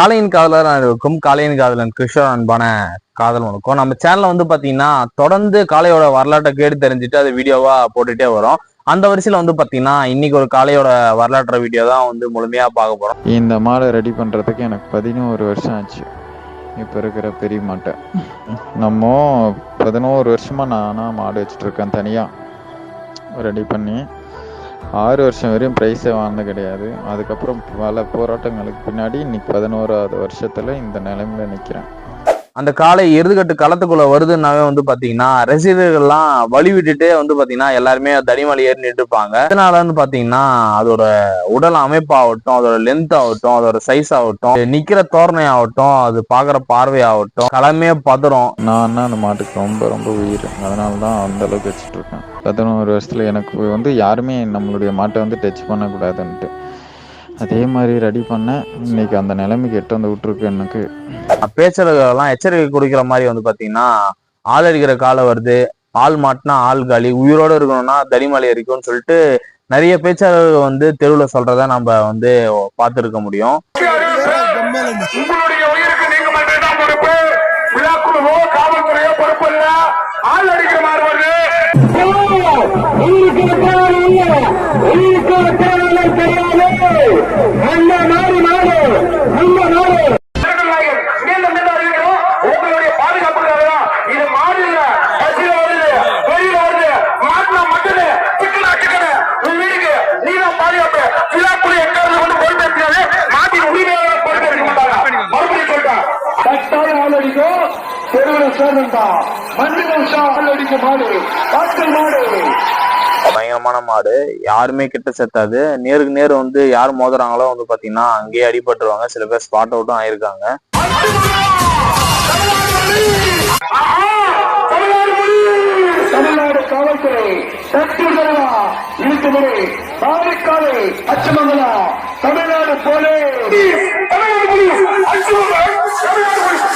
காலையின் காதலர் அனைவருக்கும் காலையின் காதலன் கிருஷ்ணர் அன்பான காதல் வணக்கம். நம்ம சேனல்ல வந்து பாத்தீங்கன்னா தொடர்ந்து காளையோட வரலாற்றை கேட்டு தெரிஞ்சுட்டு அது வீடியோவா போட்டுட்டே வரும். அந்த வரிசையில வந்து பாத்தீங்கன்னா இன்னைக்கு ஒரு காளையோட வரலாற்று வீடியோ தான் வந்து முழுமையா பார்க்க போறோம். இந்த மாடை ரெடி பண்ணுறதுக்கு எனக்கு பதினோரு வருஷம் ஆச்சு. இப்போ இருக்கிற பெரிய மாட்டை. நம்ம பதினோரு வருஷமாக நானாக மாடு வச்சுட்ருக்கேன் தனியாக ரெடி பண்ணி ஆறு வருஷம் வரையும் ப்ரைஸே வாங்கினது கிடையாது. அதுக்கப்புறம் பல போராட்டங்களுக்கு பின்னாடி இன்னைக்கு பதினோராவது வருஷத்தில் இந்த நிலைமையில நிற்கிறேன் அந்த காலை எருதுகட்டு களத்துக்குள்ள வருதுன்னாவே வந்து பாத்தீங்கன்னா ரசிகர்கள்லாம் வழி விட்டுட்டே வந்து பாத்தீங்கன்னா எல்லாருமே தடிமலை ஏறி நின்றுப்பாங்க. அதனால வந்து பாத்தீங்கன்னா அதோட உடல் அமைப்பாகட்டும் அதோட லென்த் ஆகட்டும் அதோட சைஸ் ஆகட்டும் நிக்கிற தோரணை ஆகட்டும் அது பாக்குற பார்வை ஆகட்டும் களமே பதறும். நான் அந்த மாட்டுக்கு ரொம்ப ரொம்ப உயிர். அதனாலதான் அந்த அளவுக்கு வச்சுட்ருக்கேன் பதினோரு வருஷத்தில் எனக்கு வந்து யாருமே நம்மளுடைய மாட்டை வந்து டச் பண்ணக்கூடாதுன்ட்டு. அதே மாதிரி ரெடி பண்ணேன் இன்னைக்கு அந்த நிலைமைக்கு எட்டு வந்து விட்டுருக்கு எனக்கு. பேச்சர்களெல்லாம் எச்சரிக்கை கொடுக்கிற மாதிரி வந்து பாத்தீங்கன்னா ஆள் அடிக்கிற காலை வருது. ஆள் மாட்டினா ஆள் காலி. உயிரோட இருக்கணும்னா தடிமலை இருக்கும்னு சொல்லிட்டு நிறைய பேச்சாளர்கள் வந்து தெருவுல சொல்றத நம்ம வந்து பார்த்துருக்க முடியும். ஆள் அடிக்கிற மாதிரி நல்ல நாடு நாடு நல்ல நாடு மீண்டும் மீண்டும் அறிவிக்கிறோம் உங்களுடைய பாதுகாப்புக்காக தான் இது மாடு இல்ல வருது வெளியில வருது மாட்டினா மட்டும் சிக்கனா சிக்கன உன் வீட்டுக்கு நீ தான் பாதுகாப்பு விழாக்குழு எக்காரணம் கொண்டு பொறுப்பேற்கிறது நாட்டின் உரிமையாளர் பொறுப்பேற்க மாட்டாங்க மறுபடியும் சொல்லிட்டான் கட்டாயம் ஆள் தெருவில் சேர்ந்தா மண்ணு நிமிஷம் மாடு மாடு. பயங்கரமான மாடு. யாருமே கிட்ட செத்தாது. நேருக்கு நேர் வந்து யார் மோதுறாங்களோ வந்து பாத்தீங்கன்னா அங்கேயே அடிபட்டுருவாங்க. சில பேர் ஸ்பாட் அவுட்டும் ஆயிருக்காங்க தமிழ்நாடு காவல்துறை சக்திகளா இழுத்துமுறை பாரிக்காலை அச்சமங்கலா Tamil Nadu police. Tamil Nadu police Achamangalam Tamil Nadu police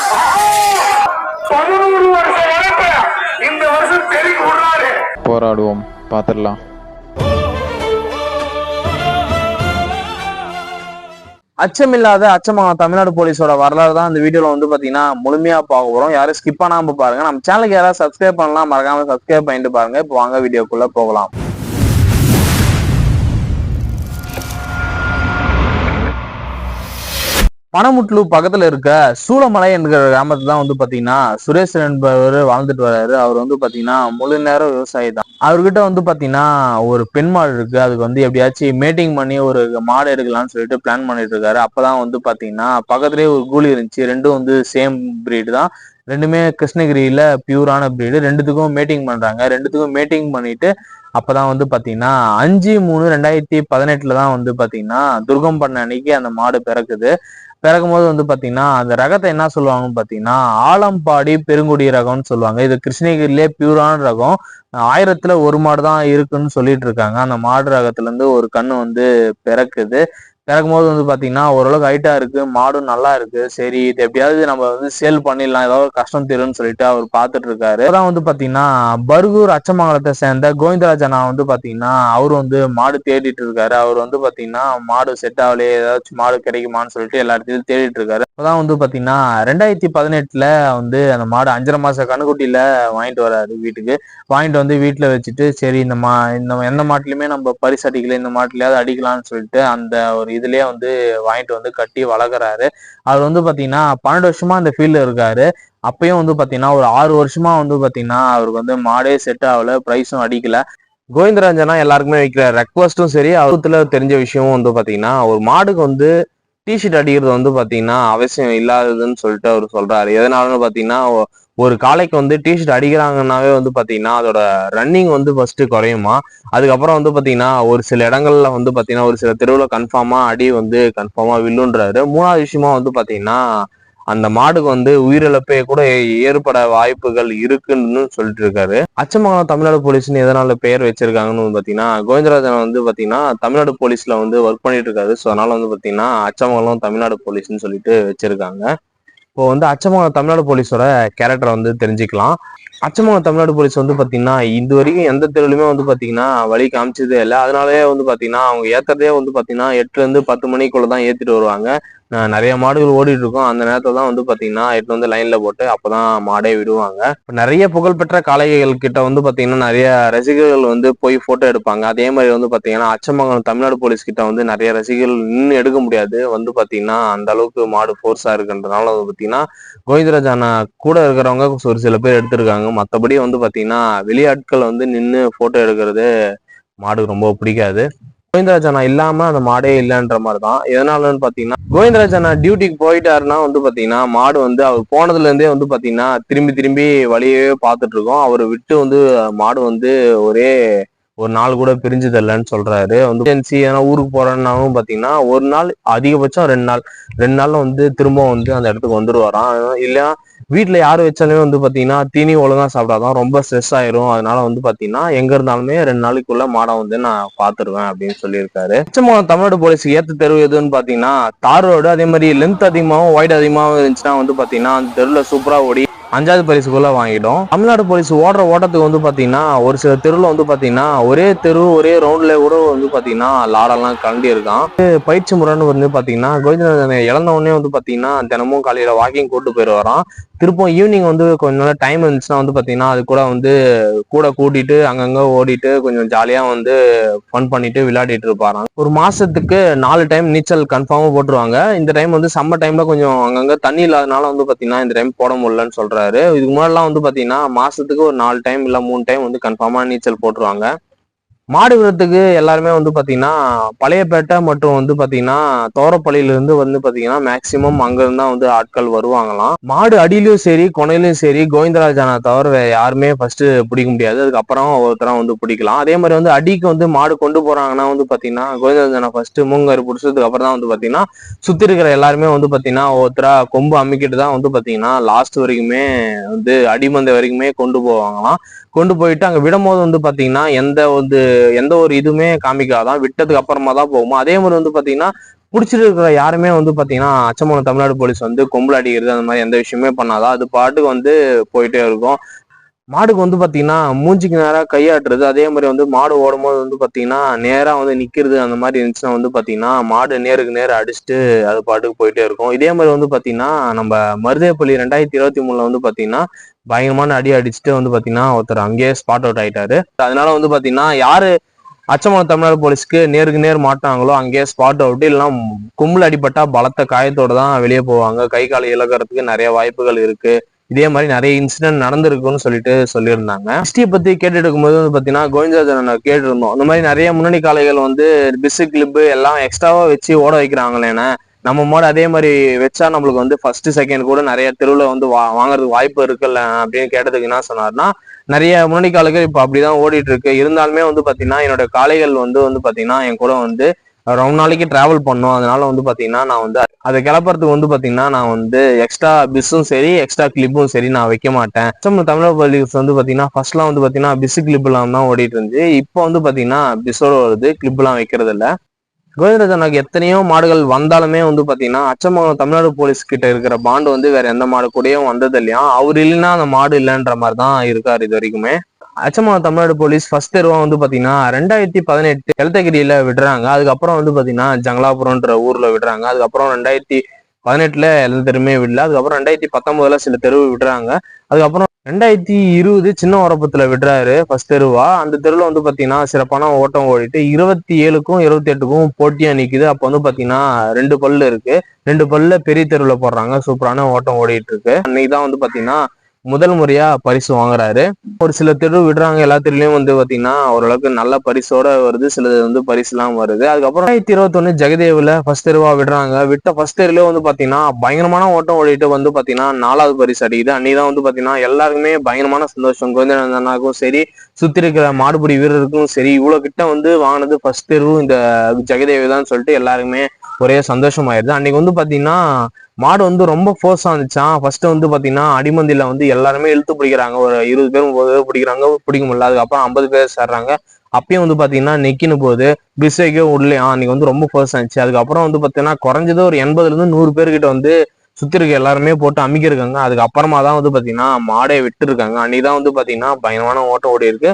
பதினோரு வருஷம் வளர்த்த இந்த வருஷம் தெரிவிக்க விடுறாரு. போராடுவோம். பார்த்துடலாம். அச்சமில்லாத அச்சமாக தமிழ்நாடு போலீஸோட வரலாறு தான் இந்த வீடியோல வந்து பாத்தீங்கன்னா முழுமையா பார்க்க போறோம். யாரும் ஸ்கிப் பண்ணாம பாருங்க. நம்ம சேனலுக்கு யாராவது சப்ஸ்கிரைப் பண்ணலாம் மறக்காம சப்ஸ்கிரைப் பண்ணிட்டு பாருங்க. இப்போ வாங்க வீடியோக்குள்ள போகலாம். பனமுட்லு பக்கத்துல இருக்க சூளமலை என்கிற கிராமத்துல தான் வந்து பாத்தீங்கன்னா சுரேஷ் என்பவர் வாழ்ந்துட்டு வர்றாரு. அவர் வந்து பாத்தீங்கன்னா முழு நேரம் விவசாயி தான். அவர்கிட்ட வந்து பாத்தீங்கன்னா ஒரு பெண் மாடு இருக்கு. அதுக்கு வந்து எப்படியாச்சும் மேட்டிங் பண்ணி ஒரு மாடு எடுக்கலாம்னு சொல்லிட்டு பிளான் பண்ணிட்டு இருக்காரு. அப்பதான் வந்து பாத்தீங்கன்னா பக்கத்துலயே ஒரு கூலி இருந்துச்சு. ரெண்டும் வந்து சேம் பிரீடு தான். ரெண்டுமே கிருஷ்ணகிரியில பியூரான பிரீடு ரெண்டுத்துக்கும் மேட்டிங் பண்றாங்க. ரெண்டுத்துக்கும் மேட்டிங் பண்ணிட்டு அப்பதான் வந்து பாத்தீங்கன்னா அஞ்சு மூணு ரெண்டாயிரத்தி பதினெட்டுல தான் வந்து பாத்தீங்கன்னா துர்கம் பண்ண அன்னைக்கு அந்த மாடு பிறக்குது. பிறக்கும் போது வந்து பாத்தீங்கன்னா அந்த ரகத்தை என்ன சொல்லுவாங்கன்னு பாத்தீங்கன்னா ஆலம்பாடி பெருங்குடி ரகம்னு சொல்லுவாங்க. இது கிருஷ்ணகிரிலே பியூரான ரகம். ஆயிரத்துல ஒரு மாடு தான் இருக்குன்னு சொல்லிட்டு இருக்காங்க. அந்த மாடு ரகத்துல இருந்து ஒரு கண்ணு வந்து பிறக்குது. பிறக்கும்போது வந்து பார்த்தீங்கன்னா ஓரளவுக்கு ஹைட்டாக இருக்குது மாடும் நல்லா இருக்குது சரி இது எப்படியாவது நம்ம வந்து சேல் பண்ணிடலாம். ஏதாவது கஷ்டம் தீரும்னு சொல்லிட்டு அவர் பார்த்துட்டு இருக்காரு. அதான் வந்து பார்த்தீங்கன்னா பர்கூர் அச்சமங்கலத்தை சேர்ந்த கோவிந்தராஜ் அண்ணா வந்து பார்த்தீங்கன்னா அவர் வந்து மாடு தேடிட்டு இருக்காரு. அவர் வந்து பார்த்தீங்கன்னா மாடு செட் ஆகலையே ஏதாச்சும் மாடு கிடைக்குமான்னு சொல்லிட்டு எல்லா இடத்துலையும் தேடிட்டு இருக்காரு. அப்போதான் வந்து பார்த்தீங்கன்னா ரெண்டாயிரத்தி பதினெட்டில் வந்து அந்த மாடு அஞ்சரை மாத கண்ணுக்குட்டியில வாங்கிட்டு வராரு வீட்டுக்கு. வாங்கிட்டு வந்து வீட்டில் வச்சுட்டு சரி இந்த மா இந்த எந்த மாட்டிலையுமே நம்ம பரிசு அடிக்கல இந்த மாட்டிலையாவது அடிக்கலாம்னு சொல்லிட்டு அந்த ஒரு இதுலயே வந்து வாங்கிட்டு வந்து கட்டி வளர்க்குறாரு. அவர் வந்து பாத்தீங்கன்னா பன்னெண்டு வருஷமா அந்த ஃபீல்டு இருக்காரு. அப்பயும் வந்து பாத்தீங்கன்னா ஒரு ஆறு வருஷமா வந்து பாத்தீங்கன்னா அவருக்கு வந்து மாடே செட் ஆகல ப்ரைஸும் அடிக்கல. கோவிந்தராஜனா எல்லாருக்குமே வைக்கிற ரெக்வஸ்ட்டும் சரி அவத்துல தெரிஞ்ச விஷயமும் வந்து பாத்தீங்கன்னா ஒரு மாடுக்கு வந்து டிஷர்ட் அடிக்கிறது வந்து பார்த்தீங்கன்னா அவசியம் இல்லாததுன்னு சொல்லிட்டு அவர் சொல்றாரு. எதனாலன்னு பார்த்தீங்கன்னா ஒரு காலைக்கு வந்து டிஷர்ட் அடிக்கிறாங்கன்னாவே வந்து பார்த்தீங்கன்னா அதோட ரன்னிங் வந்து ஃபஸ்ட்டு குறையுமா? அதுக்கப்புறம் வந்து பார்த்தீங்கன்னா ஒரு சில இடங்கள்ல வந்து பார்த்தீங்கன்னா ஒரு சில தெருவில் கன்ஃபார்மாக அடி வந்து கன்ஃபார்மாக வில்லுன்றாரு. மூணாவது விஷயமா வந்து பார்த்தீங்கன்னா அந்த மாடுக்கு வந்து உயிரிழப்பே கூட ஏற்பட வாய்ப்புகள் இருக்குன்னு சொல்லிட்டு இருக்காரு. அச்சமங்கலம் தமிழ்நாடு போலீஸ்னு எதனால பெயர் வச்சிருக்காங்கன்னு பாத்தீங்கன்னா கோவிந்தராஜன் வந்து பாத்தீங்கன்னா தமிழ்நாடு போலீஸ்ல வந்து ஒர்க் பண்ணிட்டு இருக்காரு. ஸோ அதனால வந்து பாத்தீங்கன்னா அச்சமங்கலம் தமிழ்நாடு போலீஸ்னு சொல்லிட்டு வச்சிருக்காங்க. இப்போ வந்து அச்சமங்கலம் தமிழ்நாடு போலீஸோட கேரக்டரை வந்து தெரிஞ்சுக்கலாம். அச்சமங்கலம் தமிழ்நாடு போலீஸ் வந்து பாத்தீங்கன்னா இது வரைக்கும் எந்த தெருவுலையுமே வந்து பாத்தீங்கன்னா வழி காமிச்சதே இல்லை. அதனாலயே வந்து பாத்தீங்கன்னா அவங்க ஏத்துறதே வந்து பாத்தீங்கன்னா எட்டுல இருந்து பத்து மணிக்குள்ள தான் ஏத்திட்டு வருவாங்க. நிறைய மாடுகள் ஓடிட்டு இருக்கும் அந்த நேரத்துல தான் வந்து பாத்தீங்கன்னா எடுத்து வந்து லைன்ல போட்டு அப்பதான் மாடே விடுவாங்க. நிறைய புகழ்பெற்ற காளைகள் கிட்ட வந்து பாத்தீங்கன்னா நிறைய ரசிகர்கள் வந்து போய் போட்டோ எடுப்பாங்க. அதே மாதிரி வந்து பாத்தீங்கன்னா அச்சமங்கலம் தமிழ்நாடு போலீஸ் கிட்ட வந்து நிறைய ரசிகர்கள் நின்று எடுக்க முடியாது. வந்து பாத்தீங்கன்னா அந்த அளவுக்கு மாடு ஃபோர்ஸாக இருக்குன்றதுனால வந்து பாத்தீங்கன்னா கோவிந்தராஜ் அண்ணா கூட இருக்கிறவங்க ஒரு சில பேர் எடுத்திருக்காங்க. மத்தபடி வந்து பாத்தீங்கன்னா வெளியாட்கள் வந்து நின்று போட்டோ எடுக்கிறது மாடு ரொம்ப பிடிக்காது. கோவிந்தராஜ் அண்ணா இல்லாம அந்த மாடே இல்லைன்ற மாதிரி தான் எதனாலன்னு பாத்தீங்கன்னா கோவிந்தராஜ் அண்ணா டியூட்டிக்கு போயிட்டாருன்னா வந்து பாத்தீங்கன்னா மாடு வந்து அவர் போனதுல இருந்தே வந்து பாத்தீங்கன்னா திரும்பி திரும்பி வழியவே பார்த்துட்டு இருக்கோம். அவர் விட்டு வந்து மாடு வந்து ஒரே ஒரு நாள் கூட பிரிஞ்சு தரலன்னு சொல்றாரு. வந்து ஏஜென்சி ஏன்னா ஊருக்கு போறேன்னாலும் பாத்தீங்கன்னா ஒரு நாள் அதிகபட்சம் ரெண்டு நாள். ரெண்டு நாள்ல வந்து திரும்ப வந்து அந்த இடத்துக்கு வந்துருவாராம். இல்லையா வீட்டில் யார் வச்சாலுமே வந்து பார்த்தீங்கன்னா தீனி ஒழுங்கா சாப்பிட்டாதான் ரொம்ப ஸ்ட்ரெஸ் ஆயிரும். அதனால வந்து பார்த்தீங்கன்னா எங்க இருந்தாலுமே ரெண்டு நாளைக்குள்ள மாடை வந்து நான் பார்த்துருவேன் அப்படின்னு சொல்லியிருக்காரு. நிச்சயமாக தமிழ்நாடு போலீஸ்க்கு ஏற்ற தெரு எதுன்னு பார்த்தீங்கன்னா தார் ரோடு அதே மாதிரி லென்த் அதிகமாகவும் ஒயிட் அதிகமாகவும் இருந்துச்சுன்னா வந்து பார்த்தீங்கன்னா அந்த தெருவில் சூப்பராக ஓடி அஞ்சாவது பரிசுக்குள்ளே வாங்கிடும் தமிழ்நாடு போலீஸ் ஓடுற ஓட்டத்துக்கு வந்து பார்த்தீங்கன்னா ஒரு சில தெருவில் வந்து பார்த்தீங்கன்னா ஒரே தெரு ஒரே ரவுண்டில் கூட வந்து பார்த்தீங்கன்னா லாடெல்லாம் கலண்டி இருக்கான். பயிற்சி முறைன்னு வந்து பார்த்தீங்கன்னா கோவிந்தராஜன் இழந்தவொடனே வந்து பார்த்தீங்கன்னா தினமும் காலையில் வாக்கிங் கூட்டு போயிட்டு வரான். திருப்பம் ஈவினிங் வந்து கொஞ்ச நேரம் டைம் இருந்துச்சுன்னா வந்து பார்த்தீங்கன்னா அது கூட வந்து கூட கூட்டிட்டு அங்கங்கே ஓடிட்டு கொஞ்சம் ஜாலியாக வந்து ஃபன் பண்ணிட்டு விளையாடிட்டு இருப்பாராம். ஒரு மாசத்துக்கு நாலு டைம் நீச்சல் கன்ஃபார்மாக போட்டுருவாங்க. இந்த டைம் வந்து சம்மர் டைம்ல கொஞ்சம் அங்கங்கே தண்ணி இல்லாதனால வந்து பார்த்தீங்கன்னா இந்த டைம் போட முடியலன்னு சொல்றாரு இதுக்கு முன்னாடிலாம் வந்து பாத்தீங்கன்னா மாசத்துக்கு ஒரு நாலு டைம் இல்ல மூணு டைம் வந்து கன்ஃபார்மா நீச்சல் போட்டுருவாங்க. மாடு விடுறதுக்கு எல்லாருமே வந்து பார்த்தீங்கன்னா பழையப்பேட்டை மற்றும் வந்து பார்த்தீங்கன்னா தோரப்பள்ளியிலிருந்து வந்து பார்த்தீங்கன்னா மேக்சிமம் அங்கேருந்து தான் வந்து ஆட்கள் வருவாங்களாம். மாடு அடியிலையும் சரி கொனையிலையும் சரி கோவிந்தராஜானை தவிர வேற யாருமே ஃபர்ஸ்ட் பிடிக்க முடியாது. அதுக்கப்புறம் ஒருத்தரம் வந்து பிடிக்கலாம். அதே மாதிரி வந்து அடிக்கு வந்து மாடு கொண்டு போறாங்கன்னா வந்து பார்த்தீங்கன்னா கோவிந்தராஜான ஃபர்ஸ்ட் மூங்கர் பிடிச்சதுக்கு அப்புறம் தான் வந்து பார்த்தீங்கன்னா சுற்றி இருக்கிற எல்லாருமே வந்து பார்த்தீங்கன்னா ஒருத்தரா கொம்பு அமுக்கிட்டு தான் வந்து பார்த்தீங்கன்னா லாஸ்ட் வரைக்குமே வந்து அடிமந்தை வரைக்குமே கொண்டு போவாங்களாம். கொண்டு போயிட்டு அங்கே விடும்போது வந்து பார்த்தீங்கன்னா எந்த ஒரு எந்த ஒரு இதுவுமே காமிக்காதான் விட்டதுக்கு அப்புறமா தான் போகுமா? அதே மாதிரி வந்து பாத்தீங்கன்னா பிடிச்சிட்டு இருக்கிற யாருமே வந்து பாத்தீங்கன்னா அச்சமான தமிழ்நாடு போலீஸ் வந்து கொம்பல் அடிக்கிறது அந்த மாதிரி எந்த விஷயமே பண்ணாதான் அது பாட்டுக்கு வந்து போயிட்டே இருக்கும். மாடுக்கு வந்து பார்த்தீங்கன்னா மூஞ்சிக்கு நேராக கையாட்டுறது. அதே மாதிரி வந்து மாடு ஓடும்போது வந்து பார்த்தீங்கன்னா நேராக வந்து நிற்கிறது அந்த மாதிரி இருந்துச்சுன்னா வந்து பார்த்தீங்கன்னா மாடு நேருக்கு நேரம் அடிச்சுட்டு அது பாட்டுக்கு போயிட்டே இருக்கும். இதே மாதிரி வந்து பார்த்தீங்கன்னா நம்ம மருதேப்பள்ளி ரெண்டாயிரத்தி இருபத்தி மூணுல வந்து பார்த்தீங்கன்னா பயங்கரமான அடி அடிச்சுட்டு வந்து பார்த்தீங்கன்னா ஒருத்தர் அங்கேயே ஸ்பாட் அவுட் ஆயிட்டாரு. அதனால வந்து பார்த்தீங்கன்னா யாரு அச்சமலம் தமிழ்நாடு போலீஸ்க்கு நேருக்கு நேர் மாட்டாங்களோ அங்கேயே ஸ்பாட் அவுட் இல்லைன்னா கும்பல் அடிபட்டா பலத்த காயத்தோட தான் வெளியே போவாங்க. கை காலை இழக்கிறதுக்கு நிறைய வாய்ப்புகள் இருக்கு. இதே மாதிரி நிறைய இன்சிடென்ட் நடந்திருக்குன்னு சொல்லிட்டு சொல்லியிருந்தாங்க. ஹிஸ்டரியை பத்தி கேட்டுட்டு இருக்கும்போது வந்து பாத்தீங்கன்னா கோவிந்தராஜன் கேட்டிருந்தோம். இந்த மாதிரி நிறைய முன்னணி காளைகள் வந்து பிசு கிளிப்பு எல்லாம் எக்ஸ்ட்ராவா வச்சு ஓட வைக்கிறாங்களேன்னு நம்ம மாடு அதே மாதிரி வச்சா நம்மளுக்கு வந்து ஃபர்ஸ்ட் செகண்ட் கூட நிறைய தெருவில் வந்து வா வாங்குறதுக்கு வாய்ப்பு இருக்குல்ல அப்படின்னு கேட்டதுக்கு என்ன சொன்னார்னா நிறைய முன்னணி காலைகள் இப்போ அப்படிதான் ஓடிட்டு இருக்கு. இருந்தாலுமே வந்து பாத்தீங்கன்னா என்னோட காளைகள் வந்து வந்து பாத்தீங்கன்னா என் கூட வந்து ரொம்ப நாளைக்கு டிராவல் பண்ணோம். அதனால வந்து பாத்தீங்கன்னா நான் வந்து அதை கிளப்புறதுக்கு வந்து பாத்தீங்கன்னா நான் வந்து எக்ஸ்ட்ரா பிஸ்ஸும் சரி எக்ஸ்ட்ரா கிளிப்பும் சரி நான் வைக்க மாட்டேன். நம்ம தமிழக பள்ளிஸ் வந்து பாத்தீங்கன்னா ஃபர்ஸ்ட்லாம் வந்து பாத்தீங்கன்னா பிஸ் கிளிப் எல்லாம் தான் ஓடிட்டு இருந்துச்சு. இப்போ வந்து பாத்தீங்கன்னா பிஸ்ஸோட வருது கிளிப் எல்லாம் வைக்கிறது இல்ல. கோவிந்தராஜனுக்கு எத்தனையோ மாடுகள் வந்தாலுமே வந்து பாத்தீங்கன்னா அச்சமங்கலம் தமிழ்நாடு போலீஸ் கிட்ட இருக்கிற பாண்டு வந்து வேற எந்த மாடு கூடயும் வந்தது இல்லையா அவர் இல்லைன்னா அந்த மாடு இல்லைன்ற மாதிரி தான் இருக்காரு இது வரைக்குமே. அச்சமா தமிழ்நாடு போலீஸ் ஃபர்ஸ்ட் தெருவா வந்து பாத்தீங்கன்னா ரெண்டாயிரத்தி பதினெட்டு எழுத்தகிரியில விடுறாங்க. அதுக்கப்புறம் வந்து பாத்தீங்கன்னா ஜங்களாபுரம்ன்ற ஊர்ல விடுறாங்க. அதுக்கப்புறம் ரெண்டாயிரத்தி பதினெட்டுல எல்லா தெருவுமே விடல. அதுக்கப்புறம் ரெண்டாயிரத்தி பத்தொன்பதுல சில தெருவு விடுறாங்க. அதுக்கப்புறம் ரெண்டாயிரத்தி இருபது சின்ன உரப்பத்துல விடுறாரு ஃபர்ஸ்ட் தெருவா. அந்த தெருவில் வந்து பாத்தீங்கன்னா சிறப்பான ஓட்டம் ஓடிட்டு இருபத்தி ஏழுக்கும் இருபத்தி எட்டுக்கும் போட்டியா நிக்குது. அப்ப வந்து பாத்தீங்கன்னா ரெண்டு பல்லு இருக்கு. ரெண்டு பல்ல பெரிய தெருவில் போடுறாங்க. சூப்பரான ஓட்டம் ஓடிட்டு இருக்கு. அன்னைக்கு தான் வந்து பாத்தீங்கன்னா முதல் முறையா பரிசு வாங்குறாரு. ஒரு சில தெரு விடுறாங்க எல்லா வந்து பாத்தீங்கன்னா ஓரளவுக்கு நல்ல பரிசோட வருது. சிலது வந்து பரிசுலாம் வருது. அதுக்கப்புறம் ரெண்டாயிரத்தி இருபத்தொன்னு ஜெகதேவ்ல ஃபர்ஸ்ட் தெருவா விடுறாங்க. விட்ட ஃபர்ஸ்ட் தெருல வந்து பாத்தீங்கன்னா பயங்கரமான ஓட்டம் ஓடிட்டு வந்து பாத்தீங்கன்னா நாலாவது பரிசு அடிக்குது. அன்னைக்கு வந்து பாத்தீங்கன்னா எல்லாருக்குமே பயங்கரமான சந்தோஷம். கோவிந்தநாதனாக்கும் சரி சுத்தி இருக்கிற மாடுபிடி வீரருக்கும் சரி இவ்வளவு கிட்ட வந்து வாங்கினது ஃபர்ஸ்ட் தெருவு இந்த ஜெகதேவி தான் சொல்லிட்டு எல்லாருக்குமே ஒரே சந்தோஷம் ஆயிருது அன்னைக்கு வந்து பாத்தீங்கன்னா மாடு வந்து ரொம்ப ஃபோர்ஸா இருந்துச்சான் ஃபர்ஸ்ட் வந்து பாத்தீங்கன்னா அடிமந்தில வந்து எல்லாருமே இழுத்து பிடிக்கிறாங்க. ஒரு இருபது பேர் முப்பது பேர் பிடிக்கிறாங்க. பிடிக்க முடியல. அதுக்கப்புறம் ஐம்பது பேர் சேர்றாங்க. அப்பயும் வந்து பாத்தீங்கன்னா நெக்கின்னு போது பிஸ்வைக்கே உள்ளே அன்னைக்கு வந்து ரொம்ப ஃபோர்ஸ் ஆச்சு அதுக்கப்புறம் வந்து பாத்தீங்கன்னா குறைஞ்சது ஒரு எண்பதுல இருந்து நூறு பேர்கிட்ட வந்து சுத்தி இருக்க எல்லாருமே போட்டு அமைக்கிருக்காங்க அதுக்கப்புறமா தான் வந்து பாத்தீங்கன்னா மாடை விட்டு இருக்காங்க அன்னைக்கு தான் வந்து பாத்தீங்கன்னா பயங்கரமான ஓட்டம் ஓடி இருக்கு.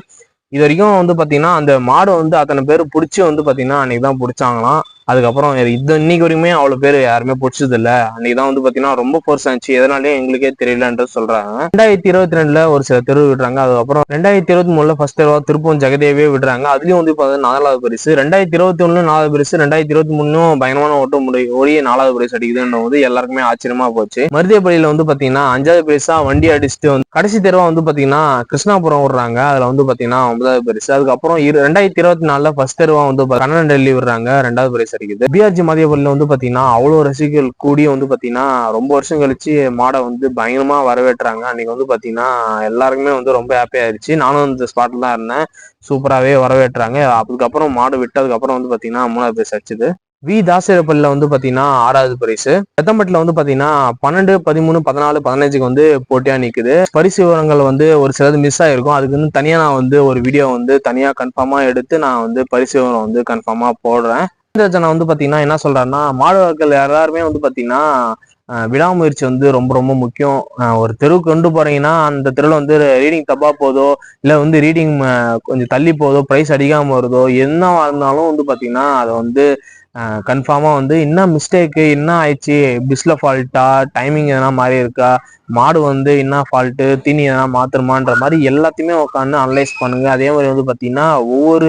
இது வரைக்கும் வந்து பாத்தீங்கன்னா அந்த மாடு வந்து அத்தனை பேர் பிடிச்சி வந்து பாத்தீங்கன்னா அன்னைக்கு தான் பிடிச்சாங்களாம். அதுக்கப்புறம் இது இன்னைக்கு வரைக்குமே அவ்வளவு பேர் யாருமே பிடிச்சது இல்ல அன்னைக்கு தான் வந்து பாத்தீங்கன்னா ரொம்ப ஃபோர்ஸ் ஆச்சு. எதனாலே எங்களுக்கே தெரியலன்றது சொல்றாங்க. ரெண்டாயிரத்தி இருபத்தி ரெண்டுல ஒரு சில தெருவு விடுறாங்க. அதுக்கப்புறம் ரெண்டாயிரத்தி இருபத்தி மூணுல ஃபர்ஸ்ட் தெருவா திருப்பூர் ஜெகதேவே விடுறாங்க. அதுலயும் வந்து பாத்தீங்கன்னா நாலாவது பரிசு. ரெண்டாயிரத்தி இருபத்தி ஒண்ணு நாலாவது பரிசு ரெண்டாயிரத்தி இருபத்தி மூணும் பயங்கரமான ஓட்ட முறை ஓடிய நாலாவது பரிசு அடிக்குதுன்றது வந்து எல்லாருக்குமே ஆச்சரியமா போச்சு. மருதியப்பள்ளியில வந்து பாத்தீங்கன்னா அஞ்சாவது பரிசா வண்டி அடிச்சுட்டு வந்து கடைசி தெருவா வந்து பாத்தீங்கன்னா கிருஷ்ணாபுரம் விடுறாங்க. அதுல வந்து பாத்தீங்கன்னா ஒன்பதாவது பரிசு. அதுக்கப்புறம் இரு- ரெண்டாயிரத்தி இருபத்தி நாலுல ஃபர்ஸ்ட் தெருவா வந்து பா- கண்ணன் டெல்லி விடுறாங்க. ரெண்டாவது பரிசு கிடைக்குது. பிஆர்ஜி மதியபுரியில் வந்து பார்த்தீங்கன்னா அவ்வளோ ரசிகர்கள் கூடி வந்து பார்த்தீங்கன்னா ரொம்ப வருஷம் கழிச்சு மாடை வந்து பயங்கரமாக வரவேற்றாங்க. அன்னைக்கு வந்து பார்த்தீங்கன்னா எல்லாருக்குமே வந்து ரொம்ப ஹாப்பி ஆயிடுச்சு நானும் இந்த ஸ்பாட்டில் தான் இருந்தேன். சூப்பராகவே வரவேற்றாங்க. அதுக்கப்புறம் மாடு விட்டதுக்கப்புறம் வந்து பார்த்தீங்கன்னா மூணாவது பிரைஸ் அடிச்சது. வி தாசிரப்பள்ளியில் வந்து பார்த்தீங்கன்னா ஆறாவது பரிசு பெத்தம்பட்டில் வந்து பார்த்தீங்கன்னா பன்னெண்டு பதிமூணு பதினாலு பதினஞ்சுக்கு வந்து போட்டியாக நிற்குது பரிசு விவரங்கள் வந்து ஒரு சிலது மிஸ் ஆகிருக்கும் அதுக்கு வந்து தனியாக நான் வந்து ஒரு வீடியோ வந்து தனியாக கன்ஃபார்மாக எடுத்து நான் வந்து பரிசு விவரம் வந்து கன்ஃபார்மாக போடுறேன். ராஜனா வந்து பாத்தீங்கன்னா என்ன சொல்றாருன்னா மாணவர்கள் எல்லாருமே வந்து பாத்தீங்கன்னா விடாமுயற்சி வந்து ரொம்ப ரொம்ப முக்கியம். ஒரு தெருவுக்கு கொண்டு போறீங்கன்னா அந்த தெருவில் வந்து ரீடிங் தப்பா போதோ இல்ல வந்து ரீடிங் கொஞ்சம் தள்ளி போதோ ப்ரைஸ் அடிக்காம வருதோ என்ன இருந்தாலும் வந்து பாத்தீங்கன்னா அதை வந்து கன்ஃபார்மா வந்து என்ன மிஸ்டேக்கு என்ன ஆயிடுச்சு பிஸ்ல ஃபால்ட்டா டைமிங் எதனா மாறி இருக்கா மாடு வந்து என்ன ஃபால்ட்டு தீனி எதனா மாத்திரமான்ற மாதிரி எல்லாத்தையுமே உட்காந்து அனலைஸ் பண்ணுங்க. அதே மாதிரி வந்து பாத்தீங்கன்னா ஒவ்வொரு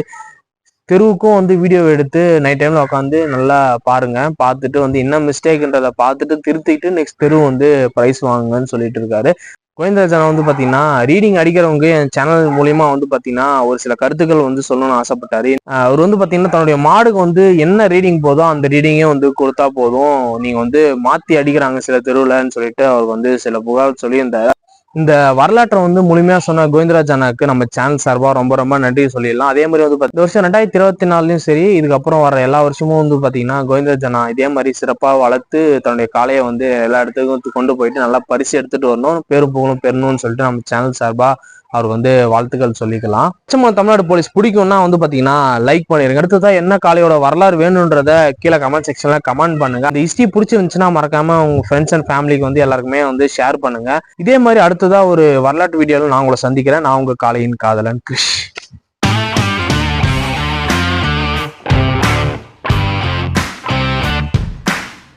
தெருவுக்கும் வந்து வீடியோ எடுத்து நைட் டைம்ல உட்காந்து நல்லா பாருங்க. பார்த்துட்டு வந்து என்ன மிஸ்டேக்ன்றத பார்த்துட்டு திருத்திட்டு நெக்ஸ்ட் தெரு வந்து ப்ரைஸ் வாங்குங்கன்னு சொல்லிட்டு இருக்காரு. கோவிந்தராஜன் வந்து பார்த்தீங்கன்னா ரீடிங் அடிக்கிறவங்க என் சேனல் மூலியமா வந்து பார்த்தீங்கன்னா ஒரு சில கருத்துக்கள் வந்து சொல்லணும்னு ஆசைப்பட்டாரு. அவர் வந்து பார்த்தீங்கன்னா தன்னுடைய மாடுக்கு வந்து என்ன ரீடிங் போதோ அந்த ரீடிங்கே வந்து கொடுத்தா போதும். நீங்க வந்து மாத்தி அடிக்கிறாங்க சில தெருவில்ன்னு சொல்லிட்டு அவர் வந்து சில புகார் சொல்லியிருந்தாரு. இந்த வரலாற்றை வந்து முழுமையாக சொன்ன கோவிந்தராஜ் அண்ணாக்கு நம்ம சேனல் சார்பாக ரொம்ப ரொம்ப நன்றி சொல்லிடலாம். அதே மாதிரி வந்து பாத்தீங்கன்னா இந்த வருஷம் ரெண்டாயிரத்தி இருபத்தி நாலுலையும் சரி இதுக்கப்புறம் வர எல்லா வருஷமும் வந்து பார்த்தீங்கன்னா கோவிந்தராஜ் அண்ணா இதே மாதிரி சிறப்பாக வளர்த்து தன்னுடைய காளையை வந்து எல்லா இடத்துக்கும் கொண்டு போயிட்டு நல்லா பரிசு எடுத்துட்டு வரணும் பேரும் புகழும் பெறணும்னு சொல்லிட்டு நம்ம சேனல் சார்பாக அவர் வந்து வாழ்த்துக்கள் சொல்லிக்கலாம். நிச்சயமா தமிழ்நாடு போலீஸ் பிடிக்கும்னா வந்து பாத்தீங்கன்னா லைக் பண்ணிருங்க. அடுத்ததான் என்ன காளையோட வரலாறு வேணுன்றத கீழே கமெண்ட் செக்ஷன்ல கமெண்ட் பண்ணுங்க. அந்த ஹிஸ்டரி பிடிச்சிருந்துச்சுன்னா மறக்காம உங்க ஃப்ரெண்ட்ஸ் அண்ட் ஃபேமிலிக்கு வந்து எல்லாருக்குமே வந்து ஷேர் பண்ணுங்க. இதே மாதிரி அடுத்ததா ஒரு வரலாற்று வீடியோவில் நான் உங்களை சந்திக்கிறேன். நான் உங்க காளையின் காதலன் கிருஷ்.